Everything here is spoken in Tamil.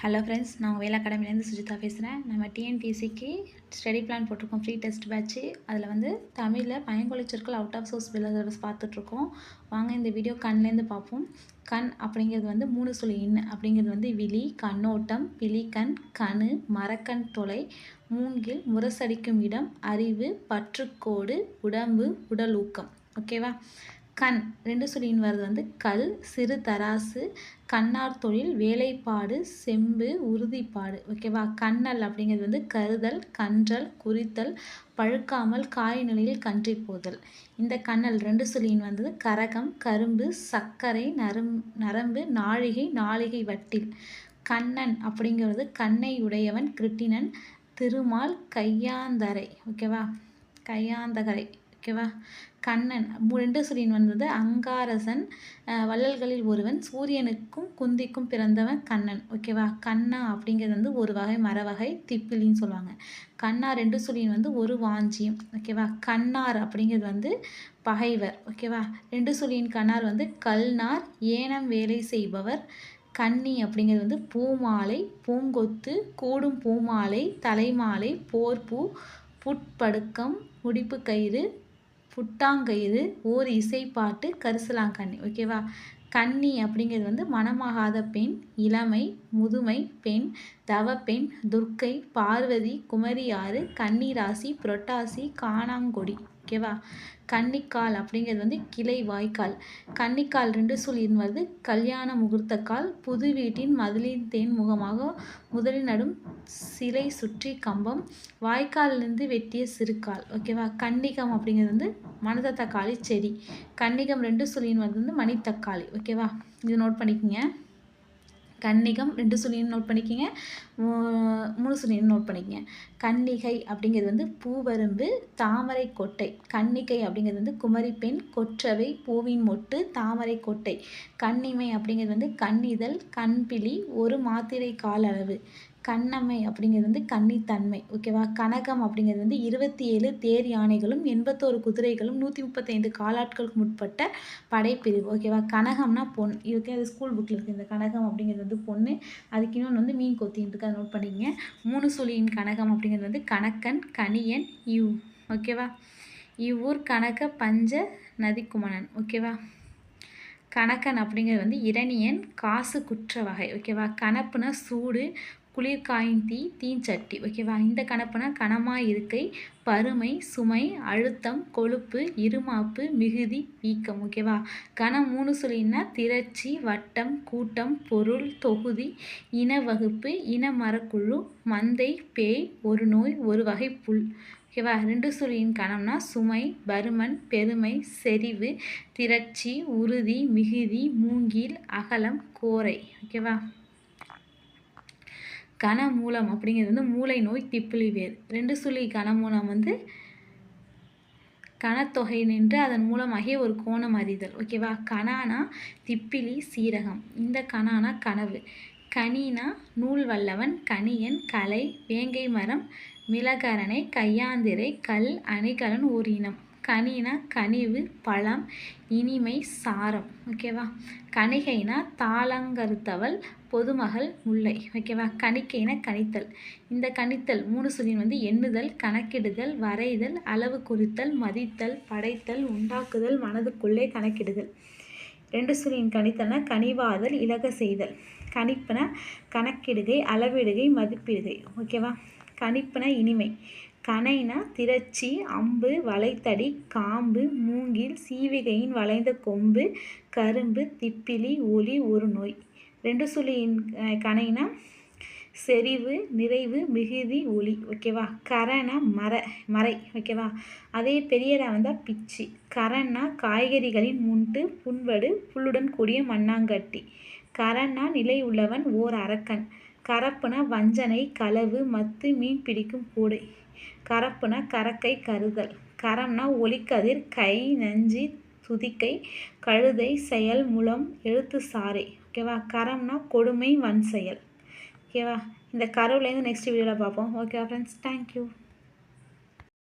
ஹலோ ஃப்ரெண்ட்ஸ் நான் வேலை அகாடமிலேருந்து சுஜிதா பேசுகிறேன் நம்ம டிஎன்பிஎஸ்சிக்கு ஸ்டடி பிளான் போட்டிருக்கோம் ஃப்ரீ டெஸ்ட் பேட்ச்சு அதில் வந்து தமிழில் பயங்கொழி சொற்கள் அவுட் ஆஃப் சோர்ஸ் சிலபஸ் பார்த்துட்ருக்கோம் வாங்க இந்த வீடியோ கண்லேருந்து பார்ப்போம் கண் அப்படிங்கிறது வந்து மூணு சொல்லி இன் அப்படிங்கிறது வந்து விழி கண்ணோட்டம் பிலிக்கண் கணு மரக்கண் தொலை மூங்கில் முரசடிக்கும் இடம் அறிவு பற்றுக்கோடு உடம்பு உடல் ஊக்கம் ஓகேவா கண். ரெண்டு சொல்லின்னு வருது வந்து கல் சிறு தராசு கண்ணார் தொழில் வேலைப்பாடு செம்பு உறுதிப்பாடு. ஓகேவா கண்ணல் அப்படிங்கிறது வந்து கருதல் கன்றல் குறித்தல் பழுக்காமல் காய் நிலையில் கன்றி போதல். இந்த கண்ணல் ரெண்டு சொல்லின் வந்தது கரகம் கரும்பு சர்க்கரை நரும் நரம்பு நாழிகை நாழிகை வட்டில். கண்ணன் அப்படிங்கிறது கண்ணை உடையவன் கிருட்டினன் திருமால் கையாந்தரை. ஓகேவா கையாந்தகரை. ஓகேவா? கண்ணன் ரெண்டு சுரியன் வந்தது. அங்காரசன் வள்ளல்களில் ஒருவன் சூரியனுக்கும் குந்திக்கும் பிறந்தவன் கண்ணன். ஓகேவா? கண்ணா அப்படிங்கிறது வந்து ஒரு வகை மரவகை திப்பிலின்னு சொல்லுவாங்க. கண்ணா ரெண்டு சூரியன் வந்து ஒரு வாஞ்சியம் ஓகேவா? கண்ணார் அப்படிங்கிறது வந்து பகைவர். ஓகேவா? ரெண்டு சூரியன் கண்ணார் வந்து கல்நார் ஏனம் வேலை செய்பவர் கன்னி அப்படிங்கிறது வந்து பூமாலை பூங்கொத்து கூடும் பூமாலை தலைமாலை போர்ப்பூ புட்படுக்கம் முடிப்பு கயிறு புட்டாங்கயிறு ஓர் இசைப்பாட்டு கரிசலாங்கண்ணி. ஓகேவா கன்னி அப்படிங்கிறது வந்து மனமாகாத பெண் இளமை முதுமை பெண் தவப்பெண் துர்க்கை பார்வதி குமரியாறு கன்னிராசி புரட்டாசி காணாங்கொடி. ஓகேவா? கன்னிக்கால் அப்படிங்கிறது வந்து கிளை வாய்க்கால். கன்னிக்கால் ரெண்டு சொல்லின் வருது. கல்யாண முகூர்த்தக்கால் புது வீட்டின் மதிலின் தேன் முகமாக முதலில் நடும் சிலை சுற்றி கம்பம் வாய்க்காலிலிருந்து வெட்டிய சிறுக்கால். ஓகேவா? கன்னிகம் அப்படிங்கிறது வந்து மனத செடி. கன்னிகம் ரெண்டு சொல்லின் வருது வந்து மணித்தக்காளி. ஓகேவா? இது நோட் பண்ணிக்கோங்க. கன்னிகம் ரெண்டு சுழின்னு நோட் பண்ணிக்கிங்க. மூணு சுழின்னு நோட் பண்ணிக்கங்க. கன்னிகை அப்படிங்கிறது வந்து பூவரும்பு தாமரை கொட்டை. கன்னிகை அப்படிங்கிறது வந்து குமரி பெண் கொற்றவை பூவின் மொட்டு தாமரை கொட்டை. கன்னிமை அப்படிங்கிறது வந்து கண்ணிதழ் கண்பிழி ஒரு மாத்திரை கால அளவு கண்ணம்மை அப்படிங்கிறது வந்து கன்னித்தன்மை ஓகேவா கனகம் அப்படிங்கிறது வந்து இருபத்தி ஏழு தேர் யானைகளும் எண்பத்தோரு குதிரைகளும் நூற்றி முப்பத்தைந்து காலாட்களுக்கு முற்பட்ட படைப்பிரிவு ஓகேவா கனகம்னா பொன். இதுக்கே அது ஸ்கூல் புக்கில் இருக்குது இந்த கனகம் அப்படிங்கிறது வந்து பொண்ணு. அதுக்கு இன்னொன்று வந்து மீன் கொத்தின்னு இருக்குது அதை நோட் பண்ணிக்கங்க. மூணு சுழியின் கனகம் அப்படிங்கிறது வந்து கணக்கன் கனியன் இவ் ஓகேவா இவ்வூர் கணக்க பஞ்ச நதிக்குமணன் ஓகேவா கணக்கன் அப்படிங்கிறது வந்து இரணியன் காசு குற்ற வகை ஓகேவா கணப்புனா சூடு குளிர்காயின் தீ தீஞ்சட்டி. ஓகேவா? இந்த கணப்புனா கனமாக இருக்கை பருமை சுமை அழுத்தம் கொழுப்பு இருமாப்பு மிகுதி வீக்கம் ஓகேவா? கணம் மூணு சொல்லினா திரட்சி வட்டம் கூட்டம் பொருள் தொகுதி இன வகுப்பு இன மரக்குழு மந்தை பேய் ஒரு நோய் ஒரு வகை புல். ஓகேவா? ரெண்டு சொல்லியின் கணம்னா சுமை பருமன் பெருமை செறிவு திரட்சி உறுதி மிகுதி மூங்கில் அகலம் கோரை. ஓகேவா? கனமூலம் அப்படிங்கிறது வந்து மூளை நோய் திப்பிலி வேர். ரெண்டு சுழி கனமூலம் வந்து கனத்தொகை நின்று அதன் மூலமாகிய ஒரு கோணம் அறிதல். ஓகேவா கனானா திப்பிலி சீரகம். இந்த கனானா கனவு. கனினா நூல் வல்லவன் கனியன் கலை வேங்கை மரம் மிளகரணை கையாந்திரை கல் அணிகலன் ஓர் இனம் கனினா கனிவு பழம் இனிமை சாரம். ஓகேவா கணிகைனா தாளங்கருத்தவள் பொதுமகள் முல்லை. ஓகேவா கணிக்கைனா கணித்தல் இந்த கணித்தல் மூணு சொல்லின் வந்து எண்ணுதல் கணக்கிடுதல் வரைதல் அளவு குறித்தல் மதித்தல் படைத்தல் உண்டாக்குதல் மனதுக்குள்ளே கணக்கிடுதல். ரெண்டு சொல்லின் கணித்தல்னா கனிவாதல் இலக செய்தல். கணிப்பின கணக்கிடுகை அளவிடுகை மதிப்பிடுகை. ஓகேவா கணிப்பின இனிமை. கனைனா திரட்சி அம்பு வளைத்தடி காம்பு மூங்கில் சீவிகையின் வளைந்த கொம்பு கரும்பு திப்பிலி ஒளி ஒரு நோய். ரெண்டு சொல்லியின் கனைனா செறிவு நிறைவு மிகுதி ஒளி ஓகேவா கரனா மர மறை. ஓகேவா அதே பெரியதாக வந்தால் பிச்சு. கரன்னா காய்கறிகளின் முண்டு புண்வடு புல்லுடன் கூடிய மண்ணாங்கட்டி. கரன்னா நிலை உள்ளவன் ஓர் அரக்கன். கரப்பன வஞ்சனை களவு மத்து மீன் பிடிக்கும் கூடை. கரப்பன கரக்கை கருதல். கரம்னா ஒளிக்கதிர் கை நஞ்சி துதிக்கை கழுதை செயல் முலம் எழுத்து சாறை ஓகேவா? கரம்னா கொடுமை வன் செயல் ஓகேவா? இந்த கருவிலேருந்து நெக்ஸ்ட் வீடியோவில் பார்ப்போம். ஓகேவா ஃப்ரெண்ட்ஸ் தேங்க்யூ